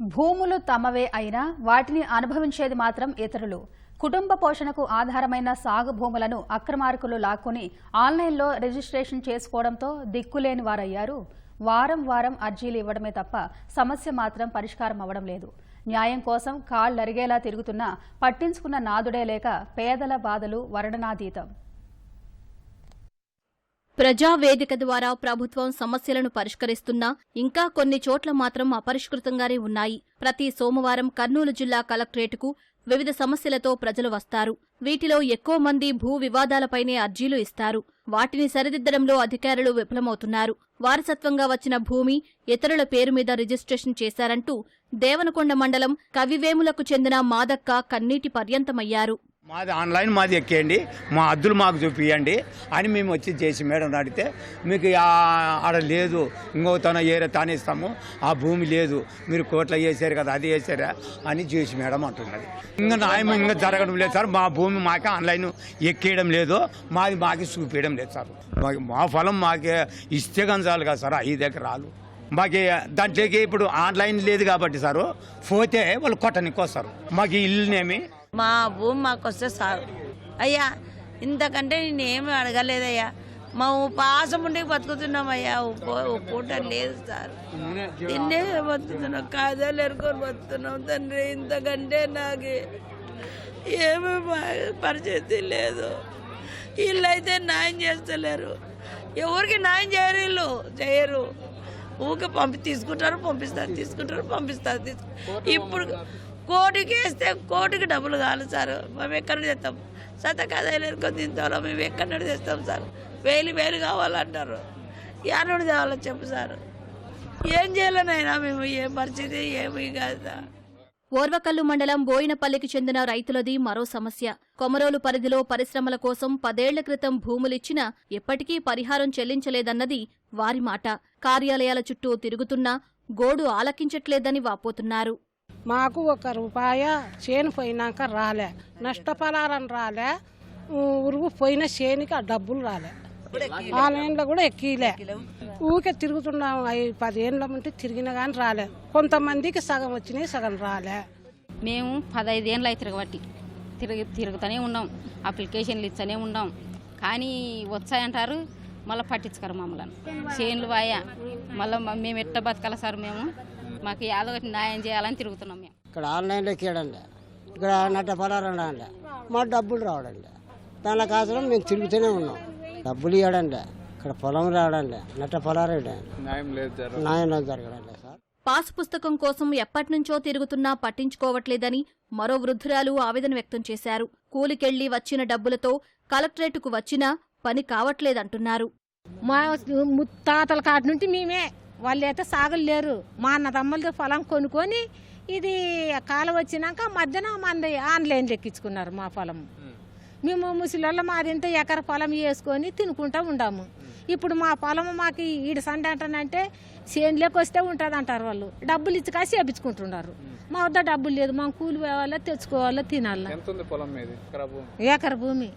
భూములు తమవే అయినా వాటిని అనుభవించేది మాత్రం ఇతరులు. కుటుంబ పోషణకు ఆధారమైన సాగు భూములను అక్రమార్కులు లాక్కొని ఆన్లైన్లో రిజిస్ట్రేషన్ చేసుకోవడంతో దిక్కులేని వారయ్యారు. వారం వారం అర్జీలు ఇవ్వడమే తప్ప సమస్య మాత్రం పరిష్కారం అవ్వడం లేదు. న్యాయం కోసం కాళ్ళరిగేలా తిరుగుతున్నా పట్టించుకున్న నాదుడే లేక పేదల బాధలు వర్ణనాతీతం. ప్రజావేదిక ద్వారా ప్రభుత్వం సమస్యలను పరిష్కరిస్తున్నా ఇంకా కొన్ని చోట్ల మాత్రం అపరిష్కృతంగానే ఉన్నాయి. ప్రతి సోమవారం కర్నూలు జిల్లా కలెక్టరేటుకు వివిధ సమస్యలతో ప్రజలు వస్తారు. వీటిలో ఎక్కువ మంది భూ వివాదాలపైనే అర్జీలు ఇస్తారు. వాటిని సరిదిద్దడంలో అధికారులు విఫలమవుతున్నారు. వారసత్వంగా వచ్చిన భూమి ఇతరుల పేరు మీద రిజిస్ట్రేషన్ చేశారంటూ దేవనకొండ మండలం కవివేములకు చెందిన మాదక్క కన్నీటి పర్యంతమయ్యారు. మాది ఆన్లైన్ మాది ఎక్కేయండి. మా అద్దులు మాకు చూపియండి. అని మేము వచ్చి చేసి మేడం అడిగితే మీకు ఆడ లేదు. ఇంకో తన ఏరే తానేస్తాము. ఆ భూమి లేదు. మీరు కోట్ల వేసారు కదా అది వేసారా అని చేసి మేడం అంటున్నది. ఇంకా న్యాయం ఇంకా జరగడం లేదు సార్. మా భూమి మాకే ఆన్లైన్ ఎక్కేయడం లేదు. మాది మాకి చూపించడం లేదు సార్. మాకు మా ఫలం మాకే ఇస్తే గంజాలు కదా సార్. ఐదు ఎకరాలు. మాకు దాంట్లోకి ఇప్పుడు ఆన్లైన్ లేదు కాబట్టి సారు పోతే వాళ్ళు కొట్టనికి వస్తారు మాకు ఇల్లునేమి మా భూమి మాకు వస్తే సార్. అయ్యా ఇంతకంటే నేను ఏమి అడగలేదయ్యా. మా ఉపాసం ఉండి బతుకుతున్నామయ్యా పూట లేదు సార్. తిన్నే బతుకుతున్నాం కాదాలు ఎరుకొని బతుకుతున్నాం తండ్రి. ఇంతకంటే నాకు ఏమి పరిస్థితి లేదు. వీళ్ళు అయితే న్యాయం చేస్తలేరు. ఎవరికి న్యాయం చేయరు వీళ్ళు? చేయరు. ఊకే పంపి తీసుకుంటారు పంపిస్తారు తీసుకుంటారు పంపిస్తారు ఇప్పుడు కోటికి వేస్తే కోటికి డబ్బులు కావాలి సార్. మేము ఎక్కడ చేస్తాం? సత కథలు ఎరుకొని తింటాం మేము ఎక్కడ తెస్తాం సార్? వేలు వేలు కావాలంటారు. యానుడు తేవాలో చెప్పు సార్. ఏం చేయాలనైనా మేము ఏం పరిస్థితి ఏమి కాదు సార్ ఓర్వకల్లు మండలం బోయినపల్లికి చెందిన రైతులది మరో సమస్య. కొమరోలు పరిధిలో పరిశ్రమల కోసం పదేళ్ళ క్రితం భూములిచ్చినా ఎప్పటికీ పరిహారం చెల్లించలేదన్నది వారి మాట. కార్యాలయాల చుట్టూ తిరుగుతున్నా గోడు ఆలకించట్లేదని వాపోతున్నారు. మాకు ఒక రూపాయ చేను పోయినాక రాలే. నష్టపరాలని రాలే. ఉరుగు పోయిన చేనికి ఆ డబ్బులు రాలే. ఆన్లైన్లో కూడా ఎక్కిలే. ఊకే తిరుగుతున్నాం. ఐ- పదేళ్ళ ఉంటే తిరిగినా కానీ రాలే. కొంతమందికి సగం వచ్చినాయి సగం రాలే. మేము పదహైదేళ్ళు అయితే కాబట్టి తిరిగి తిరుగుతూనే ఉన్నాం. అప్లికేషన్లు ఇస్తూనే ఉన్నాం. కానీ వచ్చాయంటారు మళ్ళీ పట్టించుకోరు మమ్మల్ని. చేనులు వాయా. మళ్ళీ మేము ఎట్ట బతకాల సార్ మేము? మాకు ఒకటి న్యాయం చేయాలని తిరుగుతున్నాం మేము. ఇక్కడ ఆన్లైన్లో ఎక్కాడండి ఇక్కడ నట్ట పడారండి అండి మా డబ్బులు రావడండి దాని కాసం మేము తిరుగుతూనే ఉన్నాం. డబ్బులు ఇవ్వడండి ఇక్కడ పొలం రావడండి నట్ట పొలారండి న్యాయం లేదు జరగడండి సార్. పాస్ పుస్తకం కోసం ఎప్పటినుంచో తిరుగుతున్నా పట్టించుకోవట్లేదని మరో వృద్ధురాలు ఆవేదన వ్యక్తం చేశారు. కూలికెళ్ళి వచ్చిన డబ్బులతో కలెక్టరేటుకు వచ్చినా పని కావట్లేదంటున్నారు. మా ముత్తాతల కాటి నుండి మేమే వాళ్ళు అయితే సాగులు లేరు మా అన్నదమ్ములది పొలం కొనుక్కొని ఇది కాలం వచ్చినాక మధ్యన మంది ఆన్లైన్ ఎక్కించుకున్నారు మా పొలం. మేము ముసలిళ్ళ మాది ఇంత ఎకర పొలం వేసుకొని తినుకుంటా ఉండాము. ఇప్పుడు మా పొలం మాకు ఈడు సండే అంటానంటే చేనులోకి వస్తే ఉంటుంది అంటారు వాళ్ళు. డబ్బులు ఇచ్చి కాసి చేపించుకుంటున్నారు. మా వద్ద డబ్బులు లేదు మా కూలి పోవాలో తెచ్చుకోవాలో తినాలా. ఎకర భూమి?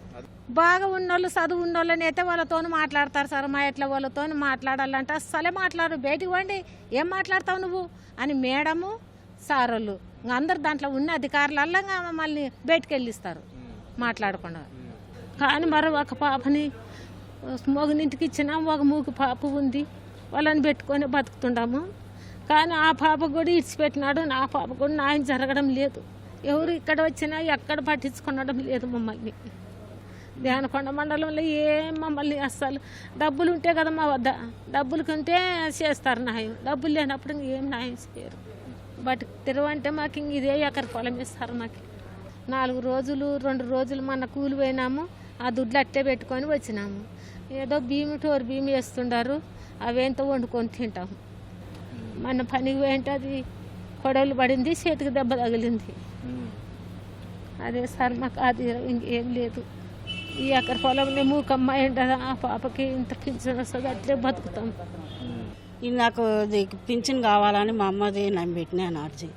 బాగా ఉన్నోళ్ళు చదువు ఉన్నోళ్ళని అయితే వాళ్ళతో మాట్లాడతారు సార్. మా ఎట్లా వాళ్ళతో మాట్లాడాలంటే అస్సలే మాట్లాడు బయటికి వండి ఏం మాట్లాడతావు నువ్వు? అని మేడము సారోళ్ళు అందరు దాంట్లో ఉన్న అధికారులల్లా ఇంకా మమ్మల్ని బయటికి వెళ్ళిస్తారు. మాట్లాడకుండా. కానీ మరి ఒక పాపని మొగనింటికి ఇచ్చినా ఒక మూకి పాప ఉంది. వాళ్ళని పెట్టుకొని బతుకుతుండాము. కానీ ఆ పాప కూడా ఇడిచిపెట్టినాడు. నా పాప కూడా నాయం జరగడం లేదు. ఎవరు ఇక్కడ వచ్చినా ఎక్కడ పట్టించుకునడం లేదు మమ్మల్ని. ధ్యానకొండ మండలంలో ఏం మమ్మల్ని అస్సలు డబ్బులు ఉంటే కదా మా వద్ద. డబ్బులు ఉంటే చేస్తారు న్యాయం. డబ్బులు లేనప్పుడు ఇంక ఏం న్యాయం చేయరు. బట్ తిరువంటే మాకు ఇంక ఇదే ఎకర పొలం ఇస్తారు మాకు. నాలుగు రోజులు రెండు రోజులు మన కూలి పోయినాము. ఆ దుడ్లు అట్టే పెట్టుకొని వచ్చినాము. ఏదో భీమి టోరు భీమి వేస్తుండారు అవేంతో వండుకొని తింటాము. మన పనికి పోయింటే అది కొడవలు పడింది చేతికి దెబ్బ తగిలింది. అదే సార్ మాకు అది ఇంకేం లేదు. ఈ అక్కడ పొలంలో మూకమ్మ ఎండ ఆ పాపకి ఇంత పింఛన్ వస్తుంది అట్లే బతుకుతాం. ఇది నాకు పింఛన్ కావాలని మా అమ్మది నేను పెట్టినాను అర్జీ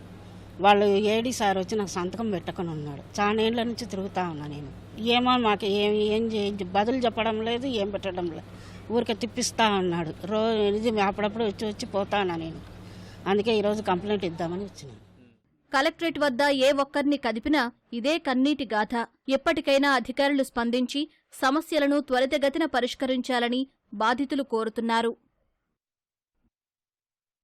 వాళ్ళు ఏడి సార్ వచ్చి నాకు సంతకం పెట్టకొని ఉన్నాడు. చాలా ఏళ్ళ నుంచి తిరుగుతా ఉన్నా నేను. ఏమో మాకు ఏం ఏం చే- బదులు చెప్పడం లేదు ఏం పెట్టడం లేదు. ఊరికే తిప్పిస్తా ఉన్నాడు. రోజు ఇది అప్పుడప్పుడు వచ్చి వచ్చి పోతానా నేను. అందుకే ఈరోజు కంప్లైంట్ ఇద్దామని వచ్చినాను కలెక్టరేట్ వద్ద ఏ ఒక్కరిని కదిపినా ఇదే కన్నీటి గాథ. ఎప్పటికైనా అధికారులు స్పందించి సమస్యలను త్వరితగతిన పరిష్కరించాలని బాధితులు కోరుతున్నారు.